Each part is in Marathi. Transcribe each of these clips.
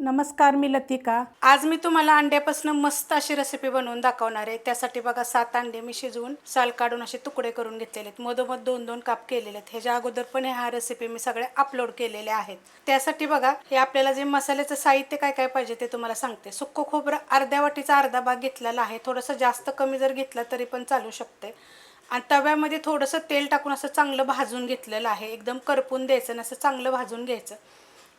नमस्कार मी लतिका. आज मी तुम्हाला अंड्यापासून मस्त अशी रेसिपी बनवून दाखवणार आहे. त्यासाठी बघा सात अंडे मी शिजवून साल काढून असे तुकडे करून घेतलेले आहेत. मधोमध दोन दोन काप केलेले आहेत. ह्याच्या अगोदर पण ह्या रेसिपी मी सगळ्या अपलोड केलेल्या आहेत. त्यासाठी बघा हे आपल्याला जे मसाल्याचं साहित्य काय काय पाहिजे ते तुम्हाला सांगते. सुक्क खोबरं अर्ध्या वाटीचा अर्धा भाग घेतलेला आहे. थोडंसं जास्त कमी जर घेतलं तरी पण चालू शकते. आणि तव्यामध्ये थोडंसं तेल टाकून असं चांगलं भाजून घेतलेलं आहे. एकदम करपून द्यायचं आणि असं चांगलं भाजून घ्यायचं.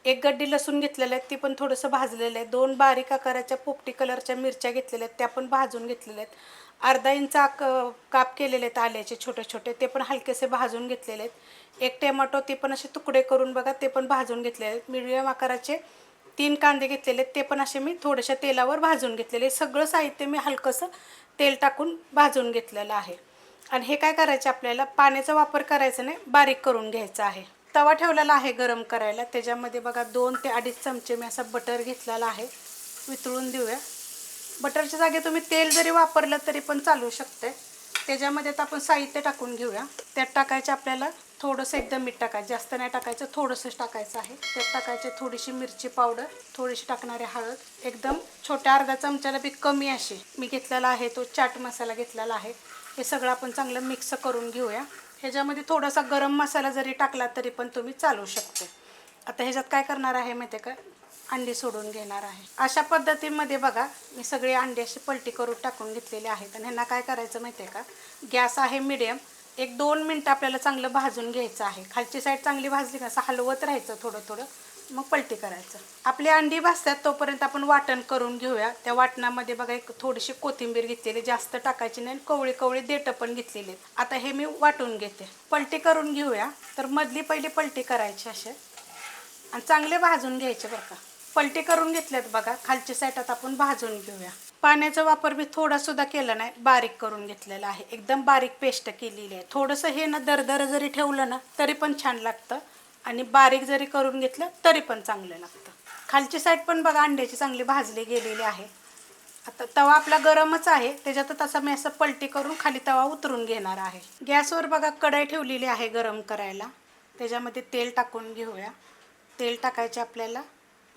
एक गड्डी लसूण घेतलेलं आहे ती पण थोडंसं भाजलेलं आहे. दोन बारीक आकाराच्या पोपटी कलरच्या मिरच्या घेतलेल्या आहेत त्या पण भाजून घेतलेल्या आहेत. अर्धा इंच आक काप केलेले आहेत आल्याचे छोटे छोटे ते पण हलकेसे भाजून घेतलेले आहेत. एक टेमॅटो ते पण असे तुकडे करून बघा ते पण भाजून घेतलेले आहेत. मिडियम आकाराचे तीन कांदे घेतलेले आहेत ते पण असे मी थोड्याशा तेलावर भाजून घेतलेले सगळं साहित्य मी हलकंसं तेल टाकून भाजून घेतलेलं आहे. आणि हे काय करायचं आपल्याला? पाण्याचा वापर करायचा नाही बारीक करून घ्यायचा आहे. तवा ठेवलेला आहे गरम करायला. त्याच्यामध्ये बघा दोन ते अडीच चमचे मी असा बटर घेतलेला आहे. वितळून देऊया. बटरच्या जागी तुम्ही तेल जरी वापरलं तरी पण चालू शकते त्याच्यामध्ये आता आपण साहित्य टाकून घेऊया. त्यात टाकायचं आपल्याला थोडंसं एकदम मीठ टाकायचं. जास्त नाही टाकायचं थोडंसंच टाकायचं आहे. त्यात टाकायचे थोडीशी मिरची पावडर थोडीशी टाकणारे हळद. एकदम छोट्या अर्धा चमच्याला बी कमी अशी. मी घेतलेला आहे तो चाट मसाला घेतलेला आहे. हे सगळं आपण चांगलं मिक्स करून घेऊया. ह्याच्यामध्ये थोडासा गरम मसाला जरी टाकला तरी पण तुम्ही चालू शकते. आता ह्याच्यात काय करणार आहे माहिती आहे का? अंडी सोडून घेणार आहे. अशा पद्धतीमध्ये बघा मी सगळी अंडी अशी पलटी करून टाकून घेतलेले आहेत. आणि ह्यांना काय करायचं माहिती आहे का? गॅस आहे मिडियम. एक दोन मिनटं आपल्याला चांगलं भाजून घ्यायचं आहे. खालची साईड चांगली भाजली का असं हलवत राहायचं थोडं थोडं. मग पलटी करायचं. आपली अंडी भाजतात तोपर्यंत आपण वाटण करून घेऊया. त्या वाटणामध्ये बघा एक थोडीशी कोथिंबीर घेतलेली जास्त टाकायची नाही कवळी कवळी देठं पण घेतलेली आहेत. आता हे मी वाटून घेते. पलटी करून घेऊया. तर मधली पहिली पलटी करायची असे आणि चांगले भाजून घ्यायचे बरं का. पलटी करून घेतल्यात बघा खालच्या साईटात आपण भाजून घेऊया. पाण्याचा वापर मी थोडा सुद्धा केला नाही बारीक करून घेतलेला आहे. एकदम बारीक पेस्ट केलेली आहे. थोडंसं हे ना दरदर जरी ठेवलं ना तरी पण छान लागतं. आणि बारीक जरी करून घेतलं तरी पण चांगलं लागतं. खालची साईड पण बघा अंड्याची चांगली भाजली गेलेली आहे. आता तवा आपला गरमच आहे त्याच्यातच असं मी असं पलटी करून खाली तवा उतरून घेणार आहे. गॅसवर बघा कढाई ठेवलेली आहे गरम करायला. त्याच्यामध्ये तेल टाकून घेऊया. तेल टाकायचे आपल्याला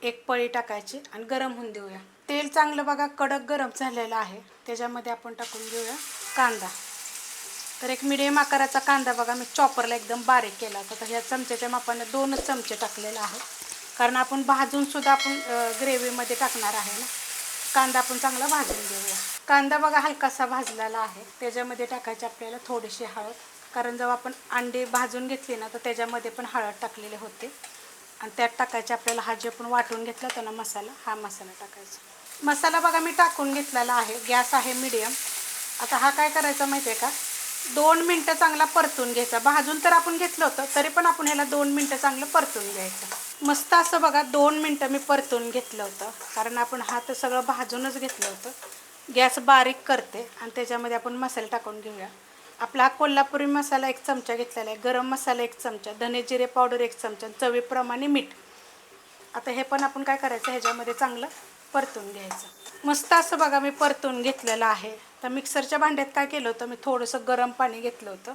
एक पळी टाकायची आणि गरम होऊन देऊया. तेल चांगलं बघा कडक गरम झालेलं आहे. त्याच्यामध्ये आपण टाकून घेऊया कांदा. तर एक मिडियम आकाराचा कांदा बघा मी चॉपरला एकदम बारीक केला होता. तर ह्या चमच्याच्या मापाने दोनच चमचे टाकलेले आहे कारण आपण भाजून सुद्धा आपण ग्रेव्हीमध्ये टाकणार आहे ना. कांदा आपण चांगला भाजून घेऊया. कांदा बघा हलकासा भाजलेला आहे. त्याच्यामध्ये टाकायची आपल्याला थोडीशी हळद. कारण जेव्हा आपण अंडे भाजून घेतली ना तर त्याच्यामध्ये पण हळद टाकलेले होते. आणि त्यात टाकायचे आपल्याला हा जे आपण वाटून घेतला होता ना मसाला हा मसाला टाकायचा. मसाला बघा मी टाकून घेतलेला आहे. गॅस आहे मिडियम आता हा काय करायचा माहिती आहे का? दोन मिनटं चांगला परतून घ्यायचा. भाजून तर आपण घेतलं होतं तरी पण आपण ह्याला दोन मिनटं चांगलं परतून घ्यायचं. मस्त असं बघा दोन मिनटं मी परतून घेतलं होतं. कारण आपण हा तर सगळं भाजूनच घेतलं होतं. गॅस बारीक करते आणि त्याच्यामध्ये आपण मसाले टाकून घेऊया. आपला हा कोल्हापुरी मसाला एक चमचा घेतलेला आहे. गरम मसाला एक चमचा धने जिरे पावडर एक चमचा आणि चवीप्रमाणे मीठ. आता हे पण आपण काय करायचं? ह्याच्यामध्ये चांगलं परतून घ्यायचं. मस्त असं बघा मी परतून घेतलेलं आहे. तर मिक्सरच्या भांड्यात काय केलं होतं? मी थोडंसं गरम पाणी घेतलं होतं.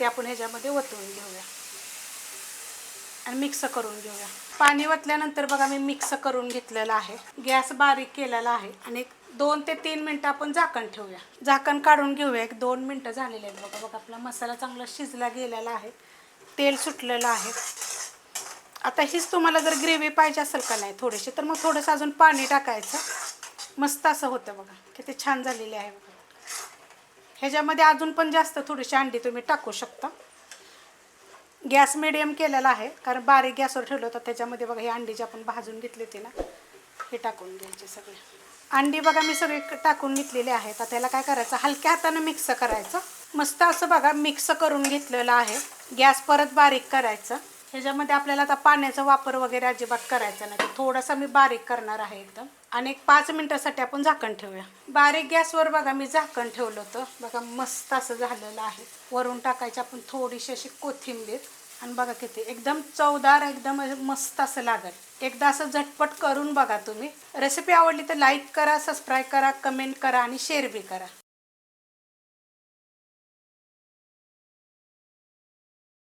ते आपण ह्याच्यामध्ये ओतून घेऊया. आणि मिक्स करून घेऊया. पाणी ओतल्यानंतर बघा मी मिक्स करून घेतलेलं आहे. गॅस बारीक केलेला आहे. आणि एक दोन ते तीन मिनटं आपण झाकण ठेवूया. झाकण काढून घेऊया. एक दोन मिनटं झालेले आहेत बघा. बघा आपला मसाला चांगला शिजला गेलेला आहे. तेल सुटलेलं आहे. आता हीच तुम्हाला जर ग्रेव्ही पाहिजे असेल का नाही थोडीशी तर मग थोडंसं अजून पाणी टाकायचं. मस्त असं होतं बघा किती छान झालेली आहे बघा. ह्याच्यामध्ये अजून पण जास्त थोडीशी अंडी तुम्ही टाकू शकता. गॅस मिडियम केलेला आहे कारण बारीक गॅसवर ठेवलं होतं त्याच्यामध्ये बघा हे अंडी जी आपण भाजून घेतली होते ना हे टाकून घ्यायचे सगळे. अंडी बघा मी सगळे टाकून घेतलेले आहेत. आता त्याला काय करायचं? हलक्या हातानं मिक्स करायचं. मस्त असं बघा मिक्स करून घेतलेलं आहे. गॅस परत बारीक करायचं. ह्याच्यामध्ये आपल्याला आता पाण्याचा वापर वगैरे अजिबात करायचा नाही. तर थोडासा मी बारीक करणार आहे एकदम. आणि एक पाच मिनटासाठी आपण झाकण ठेवूया. बारीक गॅसवर बघा मी झाकण ठेवलं होतं. बघा मस्त असं झालेलं आहे. वरून टाकायची आपण थोडीशी अशी कोथिंबीर. आणि बघा किती एकदम चवदार एकदम मस्त असं लागेल. एकदा असं झटपट करून बघा तुम्ही. रेसिपी आवडली तर लाईक करा सबस्क्राईब करा कमेंट करा आणि शेअर बी करा.